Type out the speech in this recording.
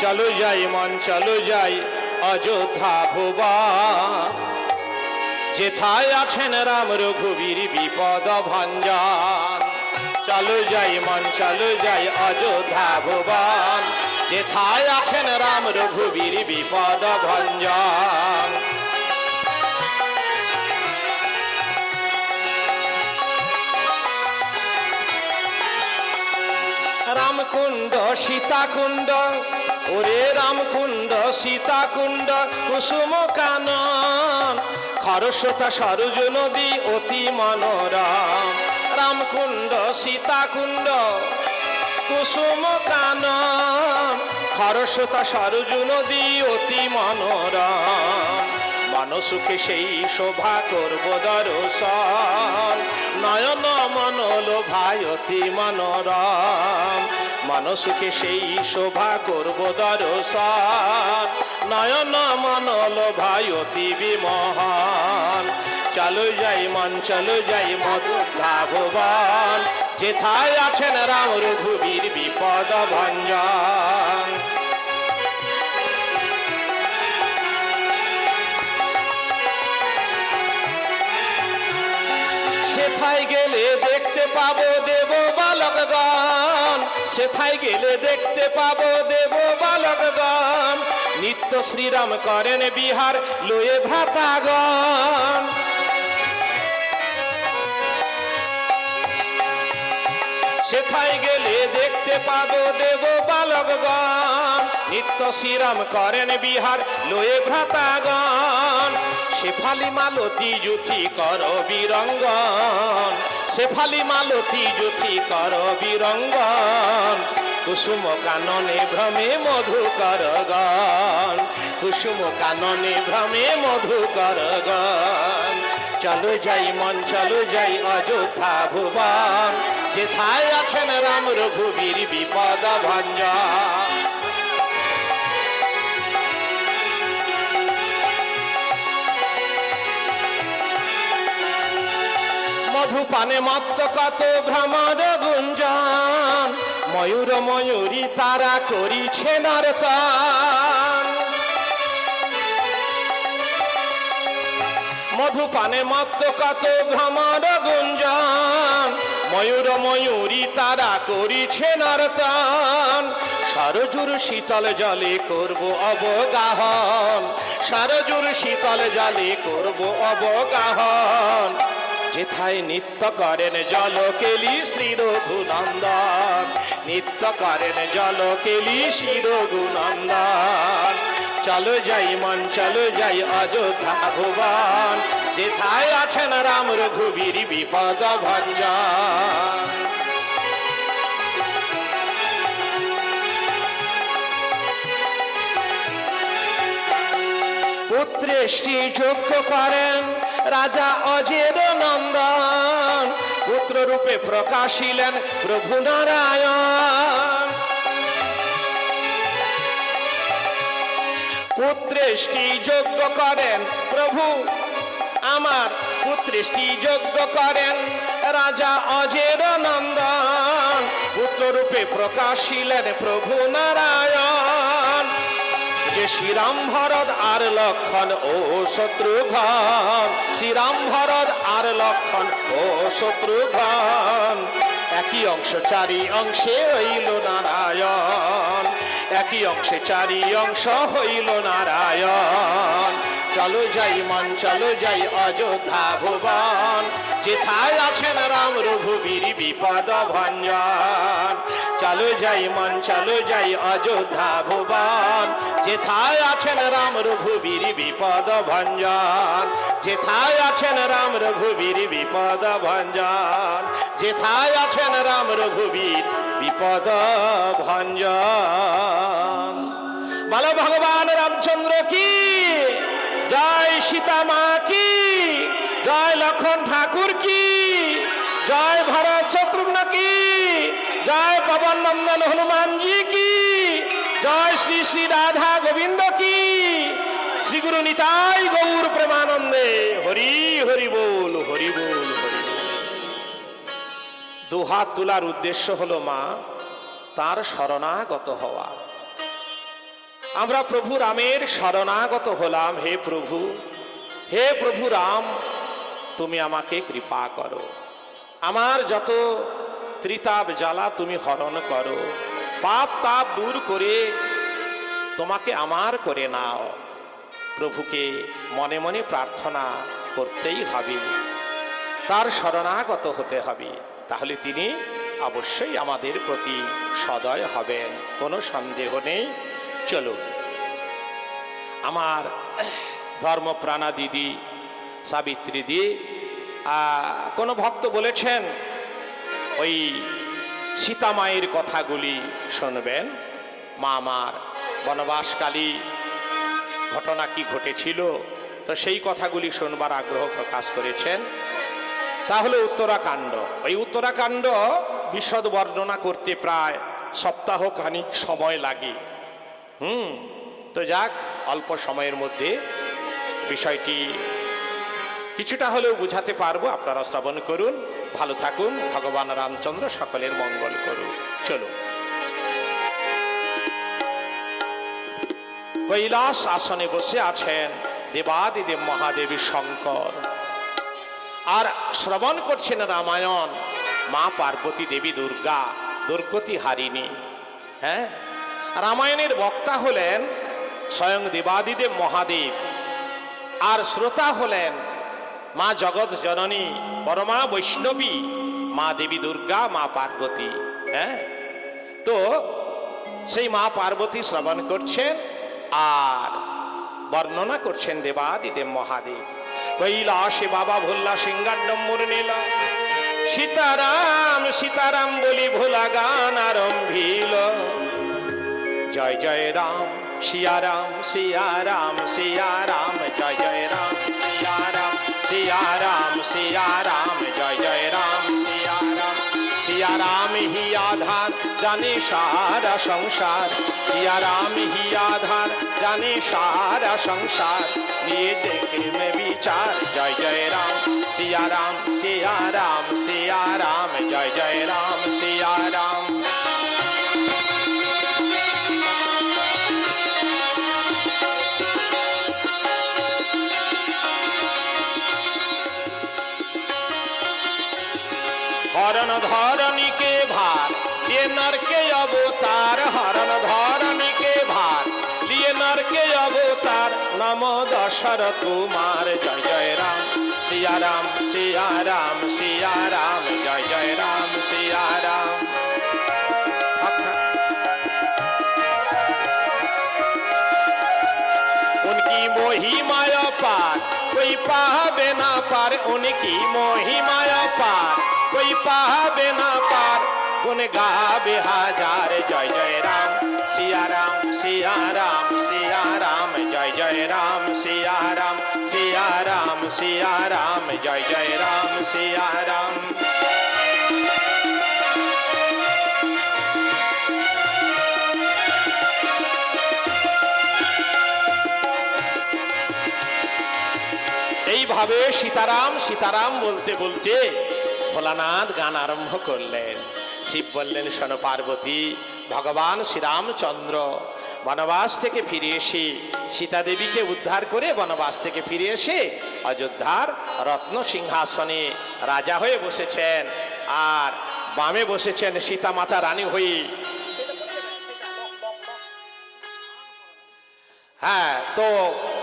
চলো যাই, মন চলো যাই, অযোধ্যা ভুবা। যেথায় আছেন রাম রঘুবীর বিপদ ভঞ্জন। চলো যাই, মন চলো যাই, অযোধ্যা ভুবন যেথায় আছেন রাম রঘুবীর বিপদ ভঞ্জন। রামকুণ্ড, সীতাকুণ্ড ওরে রামকুণ্ড, সীতাকুণ্ড কুসুম কানন খরস্বতা সরজ নদী, অতি মনোরম। রামকুণ্ড, সীতাকুণ্ড কুসুম কানন খরস্বতা সরজ নদী, অতি মনোরম। মানসুখে সেই শোভা করব দর্শন নয়ন মনল ভায়তি মনোরম। মানসুখে সেই শোভা করব দর্শন নয়ন মনল ভায়তি বিমহান। চলো যাই মন, চলো যাই মধুধা ভুবন যেথায় আছেন রাম রঘুবীর বিপদ ভঞ্জন। সেথায় গেলে দেখতে পাবো দেব বালকগণ সেথায় গেলে দেখতে পাবো দেব বালকগণ নিত্য শ্রীরাম করেন বিহার, লয়ে ভ্রাতাগণ সেথায় গেলে দেখতে পাবো দেব বালকগণ নিত্য শ্রীরাম করেন বিহার, লয়ে ভ্রাতাগণ শেফালি মালতী জুথি কর বীরঙ্গন। শেফালি মালতী জুথি কর বীরঙ্গন। কুসুম কাননে ভ্রমে মধুকর গণ কুসুম কাননে ভ্রমে মধুকর গণ চলো যাই মন, চলো যাই অযোধ্যা ভুবন। যেথায় আছেন রাম রঘুবীর বিপদ ভঞ্জন। মধুপানে মত্ত কত ভ্রমর গুঞ্জন। ময়ূর ময়ূরী তারা করিছে নর্তন। মধুপানে মত্ত কত ভ্রমর গুঞ্জন। ময়ূর ময়ূরী তারা করিছে নর্তন। সরজুর শীতল জলে করব অবগাহন। সরজুর শীতল জলে করব অবগাহন। যেথায় নিত্য করেন জল কেলি শ্রী রঘুনন্দন নিত্য করেন জল কেলি শ্রী রঘুনন্দন চলো যাই মন, চলো যাই অযোধ্যা ভুবন, যেথায় আছেন রাম রঘুবীর বিপদ ভঞ্জন। পুত্রে শ্রী যজ্ঞ করেন রাজা অজের নন্দন পুত্র রূপে প্রকাশিলেন প্রভু নারায়ণ। পুত্রেষ্টি যজ্ঞ করেন প্রভু, আমার পুত্রেষ্টি যজ্ঞ করেন রাজা অজের নন্দন, পুত্ররূপে প্রকাশিলেন প্রভু নারায়ণ। যে শ্রীরাম ভরত আর লক্ষণ, ও শত্রুঘ্ন শ্রীরাম ভরত আর লক্ষণ, ও শত্রুঘ্ন একই অংশ চারি অংশে হইল নারায়ণ। একই অংশে চারি অংশ হইল নারায়ণ। চলো যাই মন, চলো যাই অযোধ্যা ভুবন। যেথায় আছেন রাম রঘুবীর বিপদ ভঞ্জন। চলো যাই মন, চলো যাই অযোধ্যা ভুবন। যেথায় আছেন রাম রঘুবীর বিপদ ভঞ্জন। যেথায় আছেন রাম রঘুবীর বিপদ ভঞ্জন। যেথায় আছেন রাম রঘুবীর বিপদ ভঞ্জন। বলো ভগবান রামচন্দ্র ঠাকুর কি? জয় ভরত, শত্রুঘ্ন কি? জয় পবন নন্দন হনুমানজি কি? জয় শ্রী শ্রী রাধা গোবিন্দ কি? শ্রী গুরু নিতাই গৌর প্রেমানন্দে হরি হরি বল হরি বল দুহাত তোলার উদ্দেশ্য হলো মা, তার শরণাগত হওয়া। আমরা প্রভু রামের শরণাগত হলাম, হে প্রভু। হে প্রভু রাম তুমি আমাকে কৃপা করো। আমার যত ত্রিতাপ জ্বালা তুমি হরণ করো। পাপ তাপ দূর করে তোমাকে আমার করে নাও। প্রভুকে মনে মনে প্রার্থনা করতেই হবে। তার শরণাগত হতে হবে। তাহলে তিনি অবশ্যই আমাদের প্রতি সদয় হবেন। কোনো সন্দেহ নেই। চলো আমার ধর্মপ্রাণা দিদি সাবিত্রী দি কোনো ভক্ত বলেছেন, ওই সীতামায়ের কথাগুলি শুনবেন। মা আমার বনবাসকালী ঘটনা কি ঘটেছিল, তো সেই কথাগুলি শুনবার আগ্রহ প্রকাশ করেছেন। তাহলে উত্তরাকাণ্ড। ওই উত্তরাকাণ্ড বিশদ বর্ণনা করতে প্রায় সপ্তাহ খানিক সময় লাগে। হুম, তো যাক, অল্প সময়ের মধ্যে বিষয়টি কিছুটা হলেও বুঝাতে পারব। আপনারা শ্রবণ করুন, ভালো থাকুন, ভগবান রামচন্দ্র সকলের মঙ্গল করুন চলো কৈলাস আসনে বসে আছেন দেবাদিদেব মহাদেবী শঙ্কর। আর শ্রবণ করছেন রামায়ণ, মা পার্বতী দেবী দুর্গা, দুর্গতি হারিণী। হ্যাঁ? রামায়ণের বক্তা হলেন স্বয়ং দেবাদিদেব মহাদেব। আর শ্রোতা হলেন মা জগৎ জননী, পরমা বৈষ্ণবী, মা দেবী দুর্গা, মা পার্বতী হ্যাঁ? তো সেই মা পার্বতী শ্রবণ করছেন আর বর্ণনা করছেন দেবাদিদেব মহাদেব। কৈলাসে বাবা ভোল্লা সিংহাডম্বর নীল সীতারাম সীতারাম বলি ভোলা গান আরম্ভিল। জয় জয় রাম সিয়া রাম সিয়া রাম সিয়া রাম জয় জয় রাম। রাম সিয়া রাম জয় জয় রাম সিয়া রাম সিয়া রাম হি আধার জানে সারা সংসার সিয়া রাম হি আধার জানে সারা সংসার নিয়ে দেখে মে বিচার জয় জয় রাম সিয়া রাম সিয়া রাম সিয়া রাম জয় জয় হরণ ধরণীকে ভার দিয়ে নরকে অবতার হরণ ধরণীকে ভার দিয়ে নরকে অবতার নম দশর কুমার জয় জয় রাম সিয়া রাম সিয়া রাম সিয়া রাম জয় জয় রাম সিয়া রাম থাক, থাক। उनकी मोहिमाया पार कोई पावे ना पार उनकी मोहिमाया पार কই পাবে না পার গুণ গাবে হাজার জয় জয় রাম সিয়া রাম সিয়া রাম সিয়া রাম জয় জয় রাম সিয়া রাম সিয়া রাম সিয়া রাম জয় জয় রাম সিয়া রাম এইভাবে সীতারাম সীতারাম বলতে বলতে ভোলানাথ গান আরম্ভ করলেন। শিব বললেন, শোনো পার্বতী, ভগবান শ্রীরামচন্দ্র, বনবাস থেকে ফিরে এসে সীতা দেবীকে উদ্ধার করে বনবাস থেকে ফিরে এসে অযোধ্যার রত্ন সিংহাসনে রাজা হয়ে বসেছেন আর বামে বসেছেন সীতা মাতা রানী হয়ে। হ্যাঁ তো